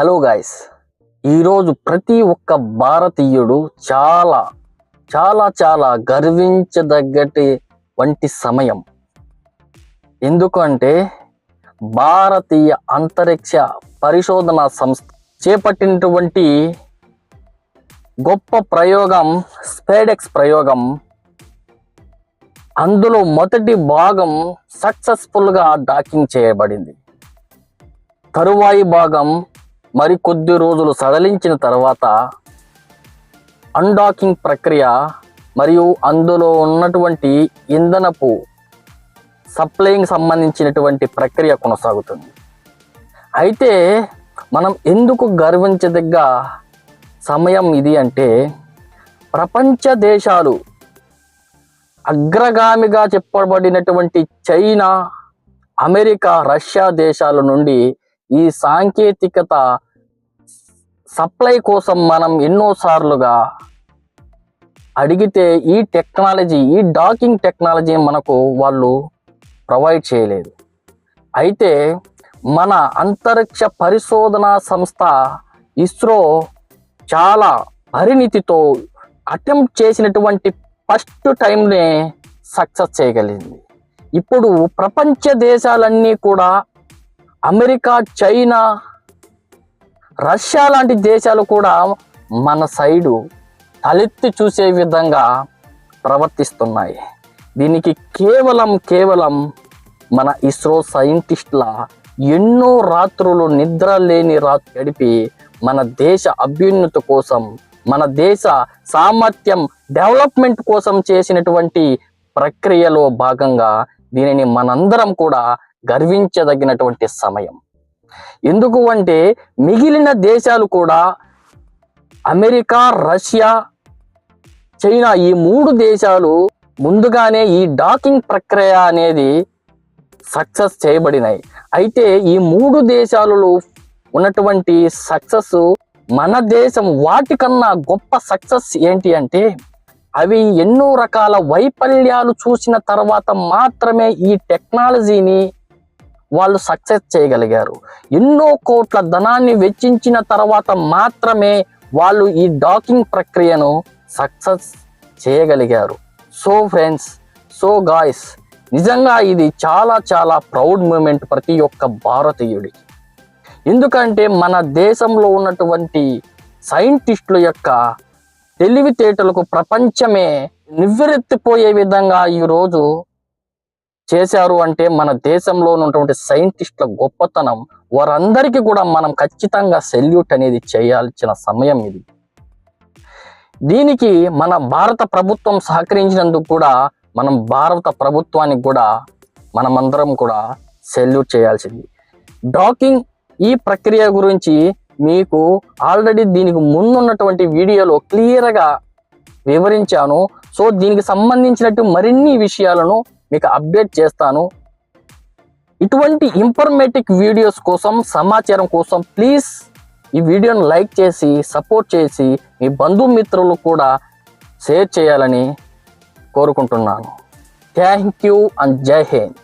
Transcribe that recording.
Hello guys ఈరోజు ప్రతి ఒక్క భారతీయుడు చాలా చాలా చాలా గర్వించదగ్గటి వంటి సమయం. ఎందుకంటే భారతీయ అంతరిక్ష పరిశోధన సంస్థ చేపట్టినటువంటి గొప్ప ప్రయోగం స్పేడెక్స్ ప్రయోగం అందులో మొదటి భాగం సక్సెస్ఫుల్గా డాకింగ్ చేయబడింది. తరువాయి భాగం మరి కొద్ది రోజులు సడలించిన తర్వాత అన్డాకింగ్ ప్రక్రియ మరియు అందులో ఉన్నటువంటి ఇంధనపు సప్లైంగ్ సంబంధించినటువంటి ప్రక్రియ కొనసాగుతుంది. అయితే మనం ఎందుకు గర్వించదగ్గ సమయం ఇది అంటే ప్రపంచ దేశాలు అగ్రగామిగా చెప్పబడినటువంటి చైనా అమెరికా రష్యా దేశాల నుండి ఈ సాంకేతికత సప్లై కోసం మనం ఎన్నోసార్లుగా అడిగితే ఈ టెక్నాలజీ ఈ డాకింగ్ టెక్నాలజీ మనకు వాళ్ళు ప్రొవైడ్ చేయలేదు. అయితే మన అంతరిక్ష పరిశోధనా సంస్థ ఇస్రో చాలా పరిణితితో అటెంప్ట్ చేసినటువంటి ఫస్ట్ టైంనే సక్సెస్ చేయగలిగింది. ఇప్పుడు ప్రపంచ దేశాలన్నీ కూడా అమెరికా చైనా రష్యా లాంటి దేశాలు కూడా మన సైడు తలెత్తి చూసే విధంగా ప్రవర్తిస్తున్నాయి. దీనికి కేవలం కేవలం మన ఇస్రో సైంటిస్టుల ఎన్నో రాత్రులు నిద్ర లేని రాత్రి గడిపి మన దేశ అభ్యున్నతి కోసం మన దేశ సామర్థ్యం డెవలప్మెంట్ కోసం చేసినటువంటి ప్రక్రియలో భాగంగా దీనిని మనందరం కూడా గర్వించదగినటువంటి సమయం. ఎందుకు అంటే మిగిలిన దేశాలు కూడా అమెరికా రష్యా చైనా ఈ మూడు దేశాలు ముందుగానే ఈ డాకింగ్ ప్రక్రియ అనేది సక్సెస్ చేయబడినాయి. అయితే ఈ మూడు దేశాలలో ఉన్నటువంటి సక్సెస్ మన దేశం వాటికన్నా గొప్ప సక్సెస్ ఏంటి అంటే అవి ఎన్నో రకాల వైఫల్యాలు చూసిన తర్వాత మాత్రమే ఈ టెక్నాలజీని వాళ్ళు సక్సెస్ చేయగలిగారు. ఎన్నో కోట్ల ధనాన్ని వెచ్చించిన తర్వాత మాత్రమే వాళ్ళు ఈ డాకింగ్ ప్రక్రియను సక్సెస్ చేయగలిగారు. సో ఫ్రెండ్స్ సో గాయస్ నిజంగా ఇది చాలా చాలా ప్రౌడ్ మూమెంట్ ప్రతి ఒక్క భారతీయుడికి ఎందుకంటే మన దేశంలో ఉన్నటువంటి సైంటిస్టుల యొక్క తెలివితేటలకు ప్రపంచమే నివ్వెరెత్తిపోయే విధంగా ఈరోజు చేశారు అంటే మన దేశంలో ఉన్నటువంటి సైంటిస్టుల గొప్పతనం వారందరికీ కూడా మనం ఖచ్చితంగా సెల్యూట్ అనేది చేయాల్సిన సమయం ఇది. దీనికి మన భారత ప్రభుత్వం సహకరించినందుకు కూడా మనం భారత ప్రభుత్వానికి కూడా మనమందరం కూడా సెల్యూట్ చేయాల్సింది. డాకింగ్ ఈ ప్రక్రియ గురించి మీకు ఆల్రెడీ దీనికి ముందున్నటువంటి వీడియోలో క్లియర్గా వివరించాను. సో దీనికి సంబంధించినట్టు మరిన్ని విషయాలను మీకు అప్డేట్ చేస్తాను. ఇటువంటి ఇన్ఫర్మేటివ్ వీడియోస్ కోసం సమాచారం కోసం ప్లీజ్ ఈ వీడియోను లైక్ చేసి సపోర్ట్ చేసి మీ బంధుమిత్రులు కూడా షేర్ చేయాలని కోరుకుంటున్నాను. థ్యాంక్ యూ అండ్ జై హింద్